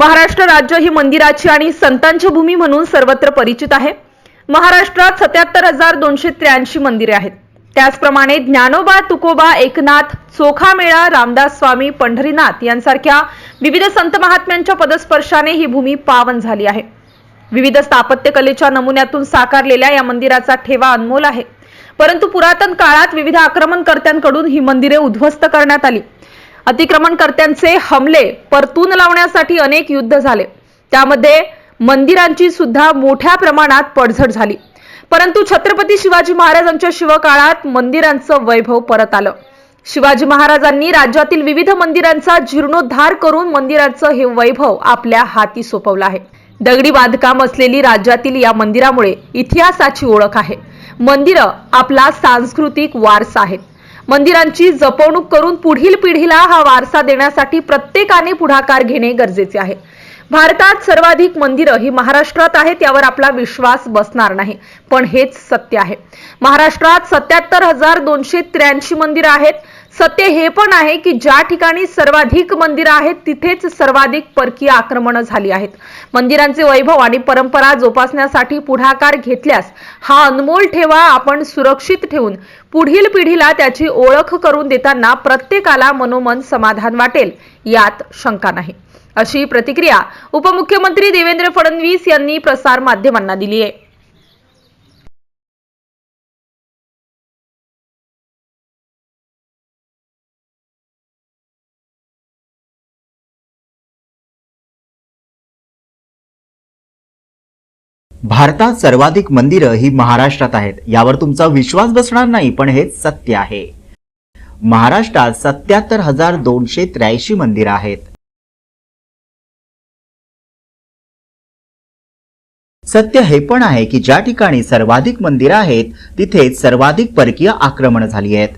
महाराष्ट्र राज्य ही मंदिराची आणि संतांची भूमी म्हणून सर्वत्र परिचित आहे. महाराष्ट्रात सत्याहत्तर हजार दोनशे त्र्याऐंशी मंदिरे आहेत. त्याचप्रमाणे ज्ञानोबा तुकोबा एकनाथ चोखामेळा रामदास स्वामी पंढरीनाथ यांसारख्या विविध संत महात्म्यांच्या पदस्पर्शाने ही भूमी पावन झाली आहे. विविध स्थापत्यकलेच्या नमुन्यातून साकारलेल्या या मंदिराचा ठेवा अनमोल आहे. परंतु पुरातन काळात विविध आक्रमणकर्त्यांकडून ही मंदिरे उद्ध्वस्त करण्यात आली. अतिक्रमणकर्त्यांचे हमले परतून लावण्यासाठी अनेक युद्ध झाले. त्यामध्ये मंदिरांची सुद्धा मोठ्या प्रमाणात पडझड झाली. परंतु छत्रपती शिवाजी महाराजांच्या शिवकाळात मंदिरांचं वैभव परत आलं. शिवाजी महाराजांनी राज्यातील विविध मंदिरांचा जीर्णोद्धार करून मंदिरांचं हे वैभव आपल्या हाती सोपवलं आहे. दगडी बांधकाम असलेली राज्यातील या मंदिरामुळे इतिहासाची ओळख आहे. मंदिरं आपला सांस्कृतिक वारसा आहेत. मंदिरांची जपवणूक करून पुढील पिढीला हा वारसा देण्यासाठी प्रत्येकाने पुढाकार घेणे गरजेचे आहे. भारतात सर्वाधिक मंदिरं ही महाराष्ट्रात आहेत यावर आपला विश्वास बसणार नाही. पण हेच सत्य आहे. महाराष्ट्रात सत्याहत्तर हजार दोनशे त्र्याऐंशी मंदिरं आहेत. सत्य हे पण आहे की ज्या ठिकाणी सर्वाधिक मंदिरं आहेत तिथेच सर्वाधिक परकीय आक्रमणं झाली आहेत. मंदिरांचे वैभव आणि परंपरा जोपासण्यासाठी पुढाकार घेतल्यास हा अनमोल ठेवा आपण सुरक्षित ठेवून पुढील पिढीला त्याची ओळख करून देताना प्रत्येकाला मनोमन समाधान वाटेल यात शंका नाही. अशी प्रतिक्रिया उपमुख्यमंत्री देवेंद्र फडणवीस यांनी प्रसार माध्यमांना दिली आहे. भारतात सर्वाधिक मंदिरं ही महाराष्ट्रात आहेत. यावर तुमचा विश्वास बसणार नाही पण हे सत्य आहे. महाराष्ट्रात सत्याहत्तर हजार दोनशे त्र्याऐंशी मंदिरं आहेत. सत्य हे पण आहे की ज्या ठिकाणी सर्वाधिक मंदिरं आहेत तिथेच सर्वाधिक परकीय आक्रमण झाली आहेत.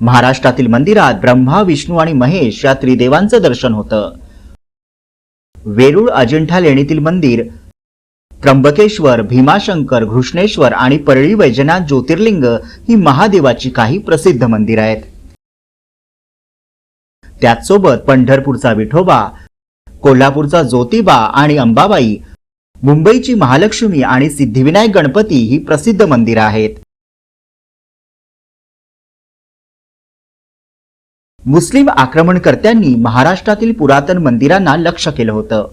महाराष्ट्रातील मंदिरात ब्रह्मा विष्णू आणि महेश या त्रिदेवांचं दर्शन होतं. वेरूळ अजिंठा लेणीतील मंदिर त्र्यंबकेश्वर भीमाशंकर घृष्णेश्वर आणि परळी वैजनाथ ज्योतिर्लिंग ही महादेवाची काही प्रसिद्ध मंदिर आहेत. त्याचसोबत पंढरपूरचा विठोबा कोल्हापूरचा ज्योतिबा आणि अंबाबाई मुंबईची महालक्ष्मी आणि सिद्धिविनायक गणपती ही प्रसिद्ध मंदिरं आहेत. मुस्लिम आक्रमणकर्त्यांनी महाराष्ट्रातील पुरातन मंदिरांना लक्ष केलं होतं.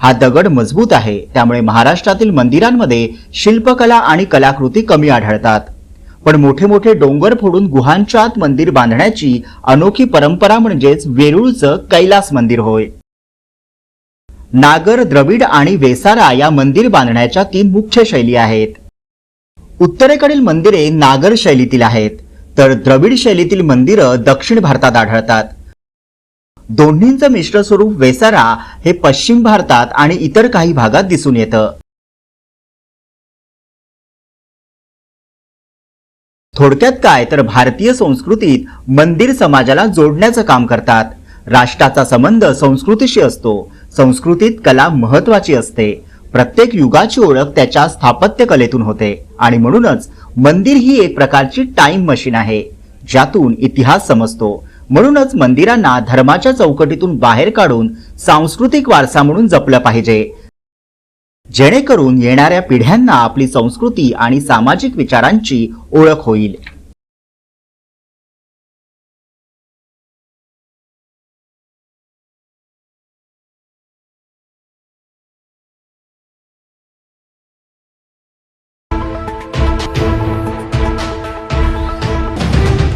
हा दगड मजबूत आहे. त्यामुळे महाराष्ट्रातील मंदिरांमध्ये शिल्पकला आणि कलाकृती कमी आढळतात. पण मोठे मोठे डोंगर फोडून गुहांच्या आत मंदिर बांधण्याची अनोखी परंपरा म्हणजेच वेरूळचं कैलास मंदिर होय. नागर द्रविड आणि वेसारा या मंदिर बांधण्याच्या तीन मुख्य शैली आहेत. उत्तरेकडील मंदिरे नागर शैलीतील आहेत तर द्रविड शैलीतील मंदिरं दक्षिण भारतात आढळतात. दोन्हींचं मिश्र स्वरूप वेसारा हे पश्चिम भारतात आणि इतर काही भागात दिसून येतं. थोडक्यात काय तर भारतीय संस्कृतीत मंदिर समाजाला जोडण्याचं काम करतात. राष्ट्राचा संबंध संस्कृतीशी असतो. संस्कृतीत कला महत्वाची असते. प्रत्येक युगाची ओळख त्याच्या स्थापत्य कलेतून होते. आणि म्हणूनच मंदिर ही एक प्रकारची टाइम मशीन आहे ज्यातून इतिहास समजतो. म्हणूनच मंदिरांना धर्माच्या चौकटीतून बाहेर काढून सांस्कृतिक वारसा म्हणून जपलं पाहिजे. जेणेकरून येणाऱ्या पिढ्यांना आपली संस्कृती आणि सामाजिक विचारांची ओळख होईल.